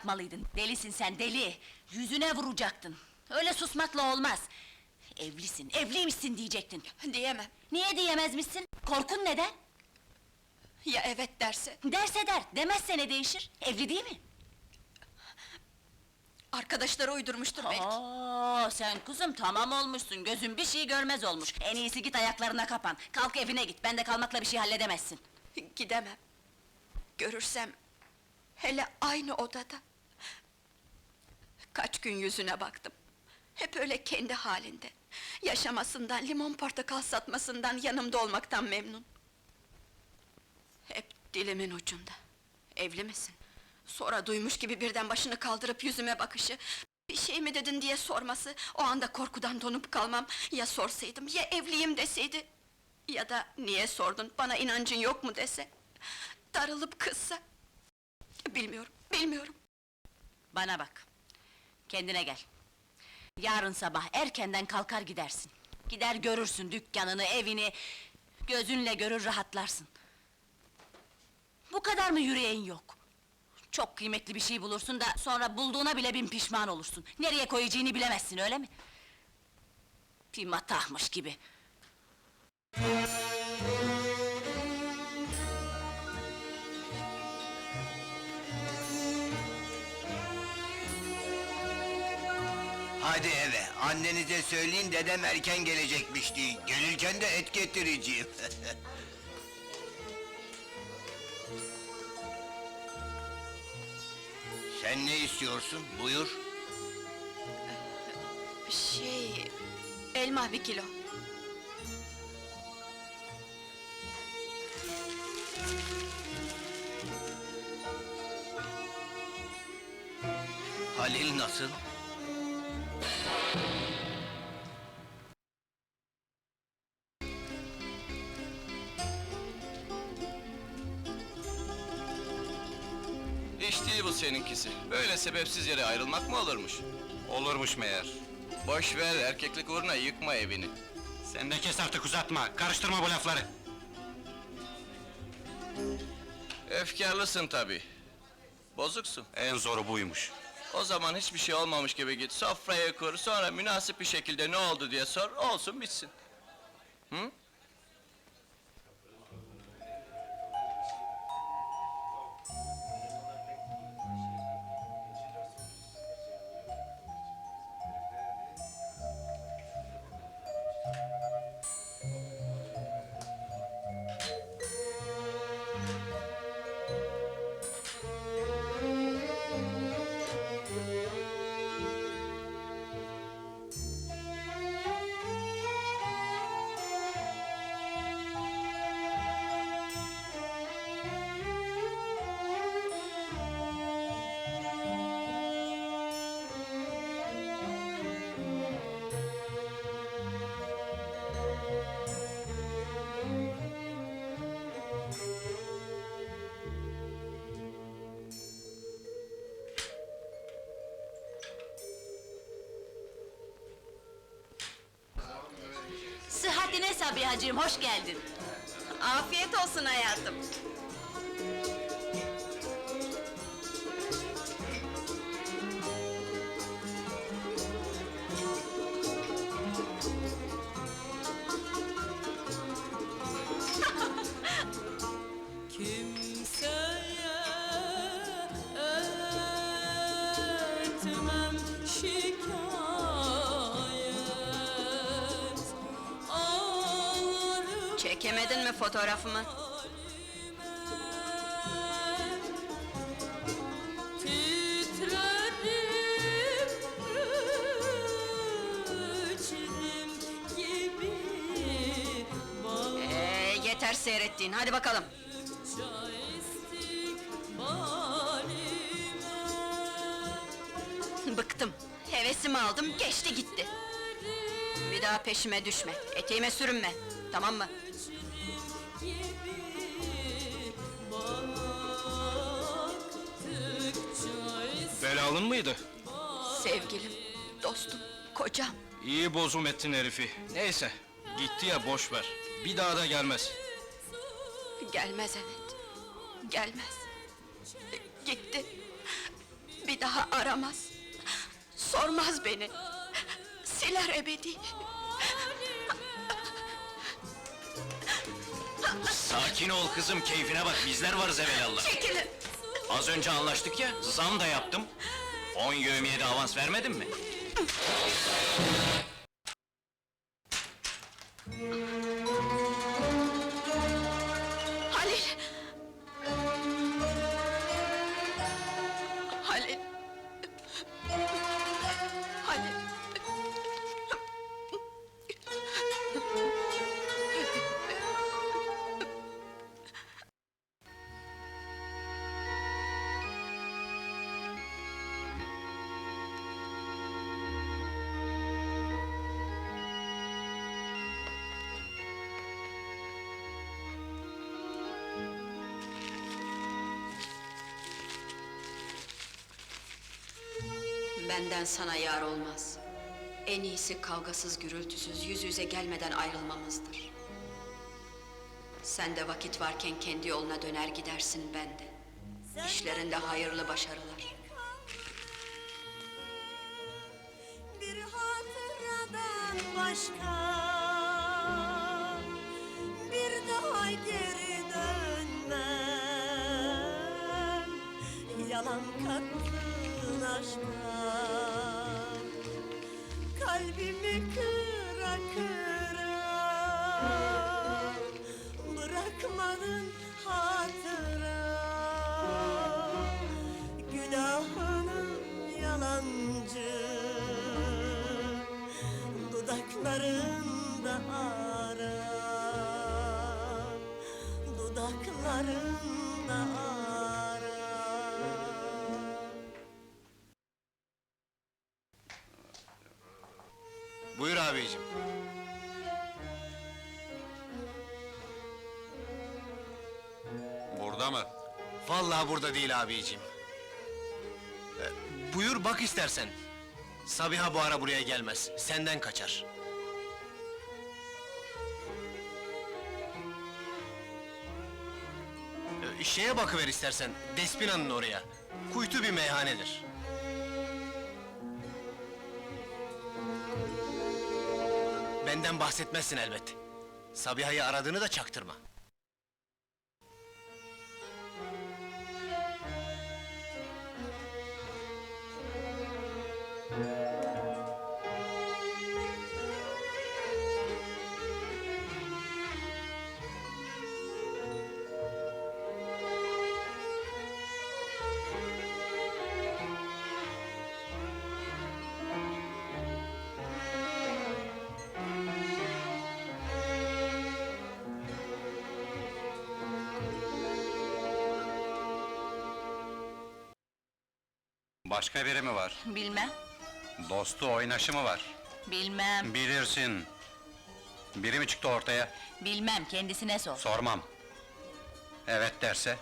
yapmalıydın. Delisin sen, deli! Yüzüne vuracaktın. Öyle susmakla olmaz. Evlisin, evliymişsin diyecektin. Diyemem. Niye diyemezmişsin? Korkun neden? Ya evet derse? Derse der, demezse ne değişir? Evli değil mi? Arkadaşları uydurmuştur belki. Oo, sen kızım tamam olmuşsun, gözün bir şey görmez olmuş. En iyisi git ayaklarına kapan, kalk evine git, bende kalmakla bir şey halledemezsin. Gidemem. Görürsem... Hele aynı odada. Kaç gün yüzüne baktım. Hep öyle kendi halinde. Yaşamasından, limon portakal satmasından, yanımda olmaktan memnun. Hep dilimin ucunda. Evli misin? Sonra duymuş gibi birden başını kaldırıp yüzüme bakışı... Bir şey mi dedin diye sorması, o anda korkudan donup kalmam. Ya sorsaydım, ya evliyim deseydi... Ya da niye sordun, bana inancın yok mu dese... Darılıp kızsa... Bilmiyorum, bilmiyorum. Bana bak, kendine gel. Yarın sabah erkenden kalkar gidersin. Gider görürsün dükkanını, evini... Gözünle görür rahatlarsın. Bu kadar mı yüreğin yok? Çok kıymetli bir şey bulursun da sonra bulduğuna bile bin pişman olursun. Nereye koyacağını bilemezsin öyle mi? Bir matahmış gibi. Hadi eve, annenize söyleyin dedem erken gelecekmişti. Gelirken de et getireceğim. Sen ne istiyorsun? Buyur. Şey... Elma bir kilo. Halil nasıl? Seninkisi. Böyle sebepsiz yere ayrılmak mı olurmuş? Olurmuş meğer. Boş ver, erkeklik uğruna yıkma evini. Sen de kes artık uzatma, karıştırma bu lafları. Efkarlısın tabii. Bozuksun. En zoru buymuş. O zaman hiçbir şey olmamış gibi git, sofrayı kur, sonra münasip bir şekilde ne oldu diye sor, olsun bitsin. Hı? Sabihacığım, hoş geldin. Afiyet olsun hayatım. Fotoğrafımı? Ee, yeter seyrettiğin, hadi bakalım. Bıktım. Hevesimi aldım, geçti gitti. Bir daha peşime düşme, eteğime sürünme. Tamam mı? Belalın mıydı? Sevgilim, dostum, kocam. İyi bozum ettin herifi. Neyse, gitti ya boş ver. Bir daha da gelmez. Gelmez evet. Gelmez. Gitti. Bir daha aramaz. Sormaz beni. Siler ebedi. Sakin ol kızım, keyfine bak, bizler varız evelallah. Çekilin. Az önce anlaştık ya, zam da yaptım. On yevmiye de avans vermedin mi? Benden sana yar olmaz. En iyisi kavgasız gürültüsüz yüz yüze gelmeden ayrılmamızdır. Sen de vakit varken kendi yoluna döner gidersin ben de. İşlerinde hayırlı başarılar. Bir hatıradan başka Bir daha geri dönmem Yalan kattın aşka Kalbimi kıra kıra Bırakmadın hatıra. Günahını yalancı Dudaklarında ara Dudaklarında ara Vallahi burada değil abicim. Ee, buyur bak istersen. Sabiha bu ara buraya gelmez. Senden kaçar. Ee, şeye bakıver istersen. Despina'nın oraya. Kuytu bir meyhanedir. Benden bahsetmezsin elbet. Sabiha'yı aradığını da çaktırma. Başka biri mi var? Bilmem, Dostu oynaşı mı var? bilmem, Bilirsin. Biri mi çıktı ortaya? bilmem, kendisine sor. Sormam. Evet derse?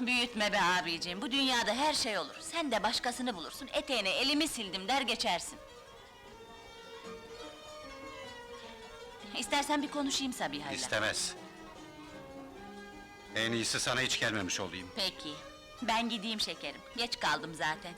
Büyütme be abiciğim, bu dünyada her şey olur. Sen de başkasını bulursun, eteğine elimi sildim der geçersin. İstersen bir konuşayım Sabiha'yla. İstemez. En iyisi sana hiç gelmemiş olayım. Peki, ben gideyim şekerim, geç kaldım zaten.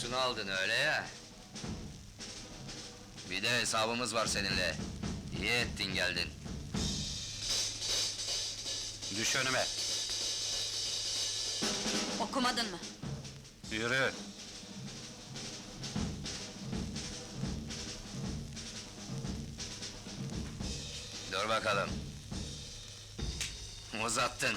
Kokusunu aldın öyle ya. Bir de hesabımız var seninle. İyi ettin geldin. Düş önüme. Okumadın mı? Yürü. Dur bakalım. Uzattın.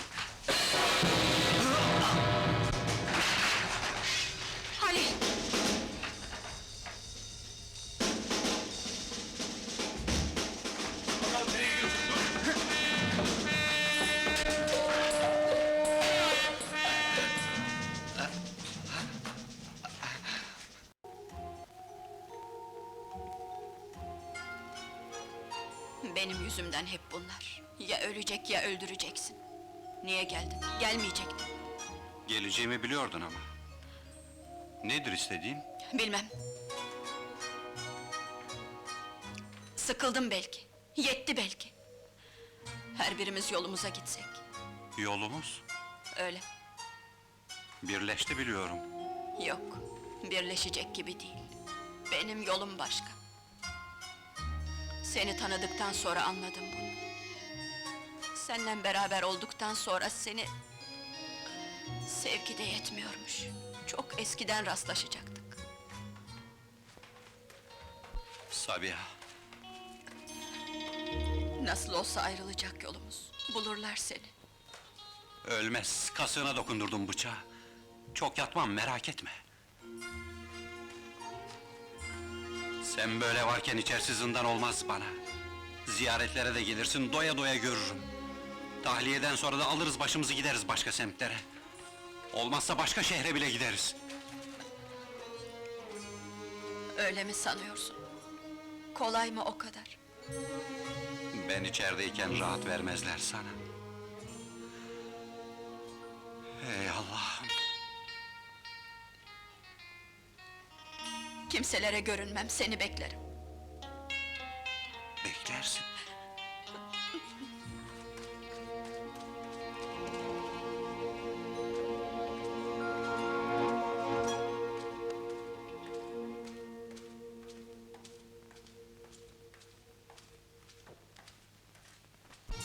Benim yüzümden hep bunlar. Ya ölecek ya öldüreceksin. Niye geldin? Gelmeyecektin. Geleceğimi biliyordun ama. Nedir istediğin? Bilmem. Sıkıldım belki. Yetti belki. Her birimiz yolumuza gitsek. Yolumuz Öyle. birleşti biliyorum. Yok. Birleşecek gibi değil. Benim yolum başka. Seni tanıdıktan sonra anladım bunu. Seninle beraber olduktan sonra seni... Sevgi de yetmiyormuş. Çok eskiden rastlaşacaktık. Sabiha, Nasıl olsa ayrılacak yolumuz. Bulurlar seni. ölmez. Kasığına dokundurdum bıçağı. Çok yatmam, merak etme. Sen böyle varken içerisi zindan olmaz bana. Ziyaretlere de gelirsin, doya doya görürüm. Tahliyeden sonra da alırız başımızı gideriz başka semtlere. Olmazsa başka şehre bile gideriz. Öyle mi sanıyorsun? Kolay mı o kadar? Ben içerideyken rahat vermezler sana. Ey Allah'ım! Kimselere görünmem, seni beklerim. Beklersin.